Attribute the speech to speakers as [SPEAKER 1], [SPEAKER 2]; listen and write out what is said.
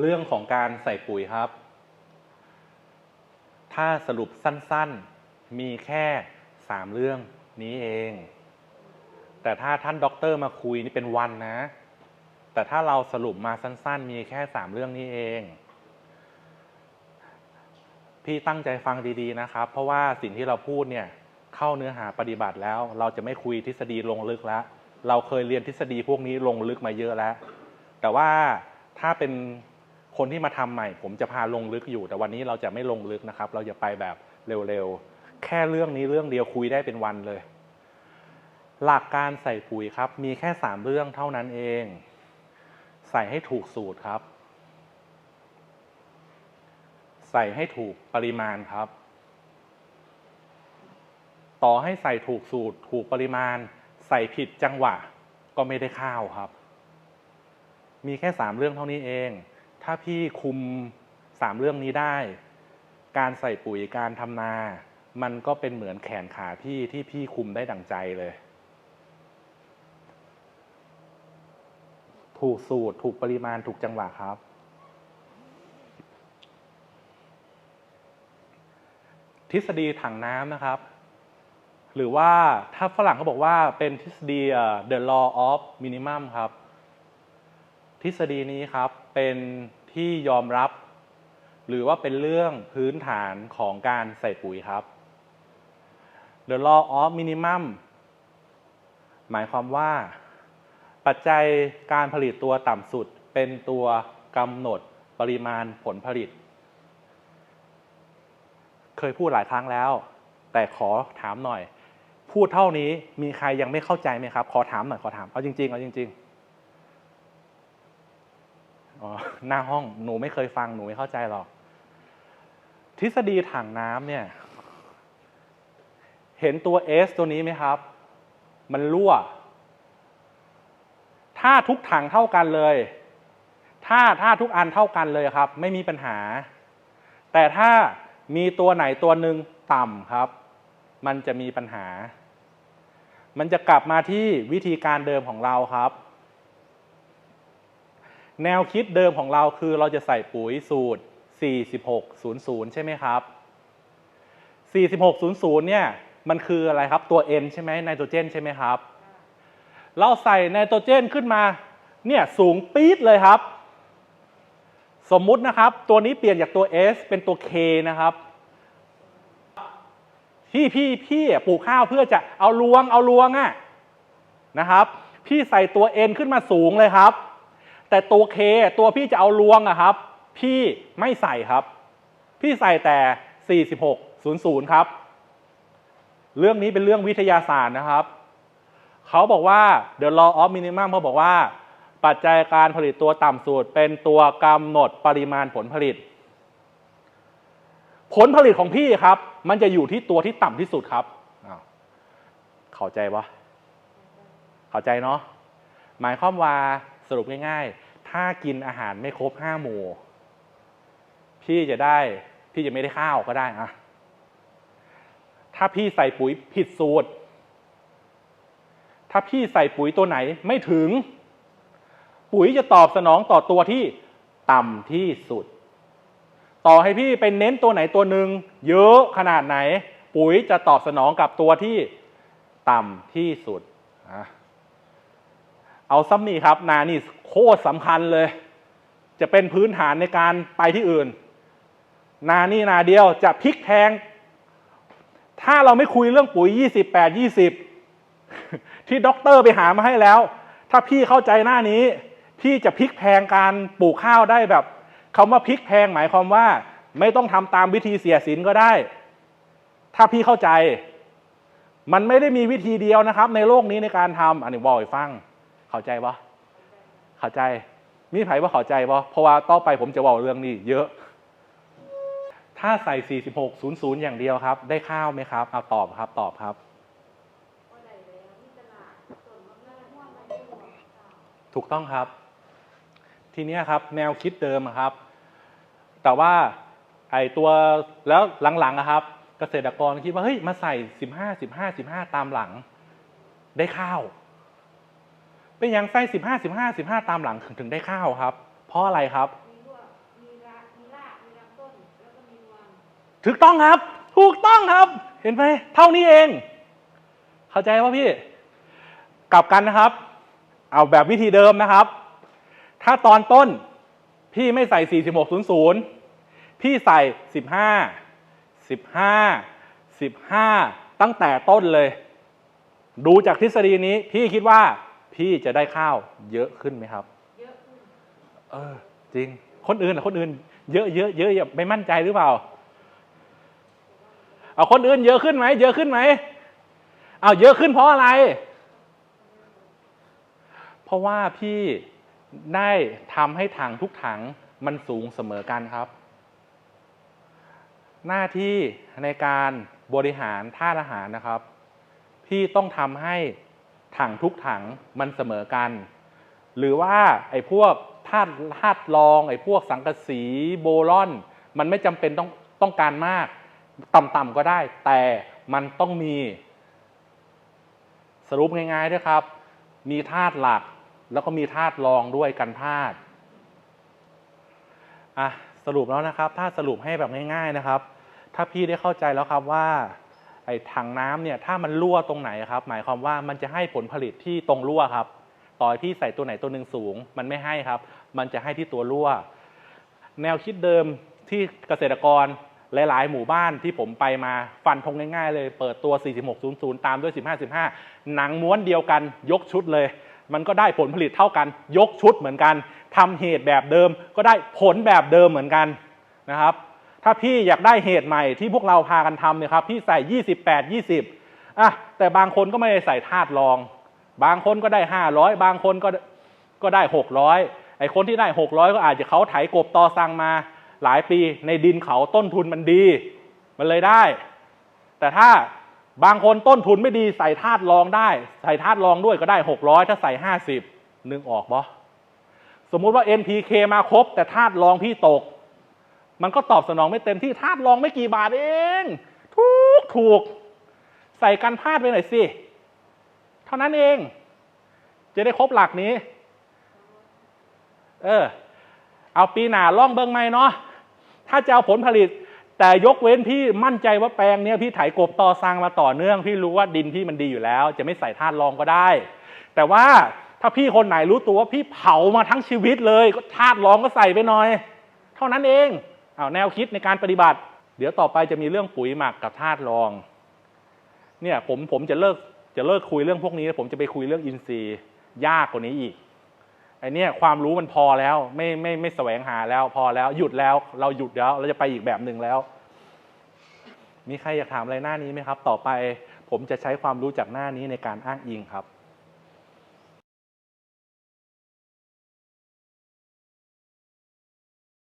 [SPEAKER 1] เรื่องของการใส่ปุ๋ยครับ ถ้าสรุปสั้นๆ มีแค่สามเรื่องนี้เอง แต่ถ้าท่านด็อกเตอร์มาคุยนี่เป็นวันนะ แต่ถ้าเราสรุปมาสั้นๆ มีแค่สามเรื่องนี้เอง พี่ตั้งใจฟังดีๆนะครับ เพราะว่าสิ่งที่เราพูดเนี่ยเข้าเนื้อหาปฏิบัติแล้ว เราจะไม่คุยทฤษฎีลงลึกแล้ว เราเคยเรียนทฤษฎีพวกนี้ลงลึกมาเยอะแล้ว แต่ว่าถ้าเป็น คนที่มาทำใหม่ ผมจะพาลงลึกอยู่ แต่วันนี้เราจะไม่ลงลึกนะครับ เราจะไปแบบเร็วๆ แค่เรื่องนี้เรื่องเดียวคุยได้เป็นวันเลย หลักการใส่ปุ๋ยครับ มีแค่สามเรื่องเท่านั้นเอง ใส่ให้ถูกสูตรครับ ใส่ให้ถูกปริมาณครับ ต่อให้ใส่ถูกสูตร ถูกปริมาณ ใส่ผิดจังหวะ ก็ไม่ได้ข้าวครับ มีแค่สามเรื่องเท่านี้เอง ถ้าพี่คุมสามเรื่องนี้ได้ การใส่ปุ๋ยการทำนา มันก็เป็นเหมือนแขนขาพี่ที่พี่คุมได้ดั่งใจเลย ถูกสูตร ถูกปริมาณถูกจังหวะครับ ทฤษฎีถังน้ำนะครับ หรือว่าถ้าฝรั่งเขาบอกว่าเป็นทฤษฎีอ่อ the law of minimum ครับ ทฤษฎีนี้ครับเป็น ที่ยอมรับ หรือว่าเป็นเรื่องพื้นฐานของการใส่ปุ๋ยครับ the law of minimum หมายความว่า ปัจจัยการผลิตตัวต่ำสุดเป็นตัวกำหนดปริมาณผลผลิต เคยพูดหลายครั้งแล้ว แต่ขอถามหน่อย พูดเท่านี้มีใครยังไม่เข้าใจไหมครับ ขอถามหน่อยขอถาม เอาจริง ๆ เอาจริง ๆ หน้าห้องหนูไม่เคยฟังหนูไม่เข้าใจหรอก ทฤษฎีถังน้ำเนี่ย เห็นตัว S ตัวนี้ไหมครับ มันรั่ว ถ้าทุกถังเท่ากันเลย ถ้าถ้าทุกอันเท่ากันเลยครับ ไม่มีปัญหา แต่ถ้ามีตัวไหนตัวหนึ่งต่ำครับ มันจะมีปัญหา มันจะกลับมาที่วิธีการเดิมของเราครับ แนวคิดเดิมของเราคือเราจะใส่ปุ๋ยสูตร 4600 ใช่ไหมครับ 4600 เนี่ย มันคืออะไรครับ ตัว N ใช่ไหมไนโตรเจนใช่ไหมครับ เราใส่ไนโตรเจนขึ้นมา เนี่ย สูงปี๊ดเลยครับ สมมุตินะครับ ตัวนี้เปลี่ยนจากตัว S เป็นตัว K นะครับ ที่พี่พี่ปลูกข้าวเพื่อจะเอาลวงเอาลวงอะนะครับ พี่ใส่ตัว N ขึ้นมาสูงเลยครับ แต่ตัว K ตัวพี่จะเอาลวงอะครับ พี่ไม่ใส่ครับ พี่ใส่แต่ 4600 ครับ เรื่องนี้เป็นเรื่องวิทยาศาสตร์นะครับ เขาบอกว่า the law of minimum เขาบอกว่า ปัจจัยการผลิตตัวต่ำสุดเป็นตัวกำหนดปริมาณผลผลิต ผลผลิตของพี่ครับ มันจะอยู่ที่ตัวที่ต่ำที่สุดครับเข้าใจปะเข้าใจเนาะหมายความว่า สรุปง่ายๆ ถ้ากินอาหารไม่ครบห้าหมู่พี่จะได้พี่จะไม่ได้ข้าวก็ได้อะถ้าพี่ใส่ปุ๋ยผิดสูตร ถ้าพี่ใส่ปุ๋ยตัวไหนไม่ถึง ปุ๋ยจะตอบสนองต่อตัวที่ต่ำที่สุด ต่อให้พี่ไปเน้นตัวไหนตัวหนึ่งเยอะขนาดไหน ปุ๋ยจะตอบสนองกับตัวที่ต่ำที่สุดอะ เอาซ้ำนี่ครับ นานี่โคตรสำคัญเลย จะเป็นพื้นฐานในการไปที่อื่น นานี่นาเดียวจะพลิกแพง ถ้าเราไม่คุยเรื่องปุ๋ย 28 20 ที่ด็อกเตอร์ไปหามาให้แล้ว ถ้าพี่เข้าใจหน้านี้ พี่จะพลิกแพงการปลูกข้าวได้แบบคำว่าพลิกแพงหมายความว่า ไม่ต้องทำตามวิธีเสียสินก็ได้ ถ้าพี่เข้าใจ มันไม่ได้มีวิธีเดียวนะครับ ในโลกนี้ในการทำอันนี้บอกให้ฟัง เข้าใจปะเข้าใจ มีไผว่าเข้าใจปะเพราะว่าต่อไปผมจะบอกเรื่องนี้ เยอะ ถ้าใส่ 4600 อย่างเดียวครับ ได้ข้าวไหมครับเอาตอบครับตอบครับ ถูกต้องครับ ทีเนี้ยครับ แนวคิดเดิมอะครับ แต่ว่าไอตัวแล้วหลังๆอะครับ เกษตรกรคิดว่าเฮ้ยมาใส่สิบห้าสิบห้าสิบห้าตามหลัง ได้ข้าว เป็นอย่างไส้สิบห้าสิบห้าสิบห้าตามหลังถึงได้ข้าวครับ เพราะอะไรครับ ถูกต้องครับ ถูกต้องครับ เห็นไหมเท่านี้เอง เข้าใจว่าพี่ กลับกันนะครับ เอาแบบวิธีเดิมนะครับ ถ้าตอนต้นพี่ไม่ใส่ 4600 พี่ใส่ 15 15 15 ตั้งแต่ต้นเลย ดูจากทฤษฎีนี้พี่คิดว่า พี่จะได้ข้าวเยอะขึ้นไหมครับ
[SPEAKER 2] เยอะขึ้น
[SPEAKER 1] เออ จริง คนอื่นอะคนอื่น เยอะเยอะเยอะอย่าไม่มั่นใจหรือเปล่าเอาคนอื่นเยอะขึ้นไหมเยอะขึ้นไหมเอาเยอะขึ้นเพราะอะไร เพราะว่าพี่ได้ทำให้ถังทุกถังมันสูงเสมอกันครับ หน้าที่ในการบริหารท่าตุอาหารนะครับ พี่ต้องทำให้ ถังทุกถังมันเสมอกัน หรือว่าไอ้พวกธาตุธาตุรอง ไอ้พวกสังกะสีโบรอน มันไม่จำเป็นต้องต้องการมาก ต่ำๆก็ได้ แต่มันต้องมี สรุปง่ายๆด้วยครับ มีธาตุหลักแล้วก็มีธาตุรองด้วยกันธาตุอะสรุปแล้วนะครับ ถ้าสรุปให้แบบง่าย ๆนะครับ ถ้าพี่ได้เข้าใจแล้วครับว่า ไอ้ถังน้ำเนี่ยถ้ามันรั่วตรงไหนครับ หมายความว่ามันจะให้ผลผลิตที่ตรงรั่วครับ ต่อให้พี่ใส่ตัวไหนตัวหนึ่งสูง มันไม่ให้ครับ มันจะให้ที่ตัวรั่ว แนวคิดเดิมที่เกษตรกรหลาย ๆ หมู่บ้านที่ผมไปมาฟันธงง่ายๆ เลย เปิดตัว 4600 ตามด้วย 1515 หนังม้วนเดียวกันยกชุดเลย มันก็ได้ผลผลิตเท่ากัน ยกชุดเหมือนกันทำเหตุแบบเดิมก็ได้ผลแบบเดิมเหมือนกันนะครับ ถ้าพี่อยากได้เหตุใหม่ที่พวกเราพากันทำเนี่ยครับพี่ใส่ 28 20อะแต่บางคนก็ไม่ได้ใส่ธาตุรอง บางคนก็ได้ 500 บางคนก็ก็ได้ 600 ไอ้คนที่ได้ 600 ก็อาจจะเขาไถกบตอสังมา หลายปีในดินเขาต้นทุนมันดี มันเลยได้ แต่ถ้าบางคนต้นทุนไม่ดีใส่ธาตุรองได้ ใส่ธาตุรองด้วยก็ได้ 600 ถ้าใส่ 50 นึงออกบ่สมมุติว่า NPK มาครบ แต่ธาตุรองพี่ตก มันก็ตอบสนองไม่เต็มที่ธาตุรองไม่กี่บาทเอง ถูกถูก ใส่กันพลาดไปหน่อยสิ เท่านั้นเอง จะได้ครบหลักนี้ เออ เอาปีหนาล่องเบิ้งไหมเนาะถ้าจะเอาผลผลิต แต่ยกเว้นพี่มั่นใจว่าแปลงเนี้ยพี่ไถกบต่อสร้างมาต่อเนื่อง พี่รู้ว่าดินพี่มันดีอยู่แล้ว จะไม่ใส่ธาตุรองก็ได้ แต่ว่าถ้าพี่คนไหนรู้ตัวว่าพี่เผามาทั้งชีวิตเลย ก็ธาตุรองก็ใส่ไปหน่อย เท่านั้นเอง เอาแนวคิดในการปฏิบัติ เดี๋ยวต่อไปจะมีเรื่องปุ๋ยหมักกับธาตุรอง เนี่ยผมผมจะเลิกจะเลิกคุยเรื่องพวกนี้ ผมจะไปคุยเรื่องอินทรีย์ยากกว่านี้อีกไอเนี่ยความรู้มันพอแล้วไม่ไม่ไม่แสวงหาแล้วพอแล้วหยุดแล้ว เราหยุดแล้วเราจะไปอีกแบบหนึ่งแล้ว มีใครอยากถามอะไรหน้านี้ไหมครับ ต่อไปผมจะใช้ความรู้จากหน้านี้ในการอ้างอิงครับ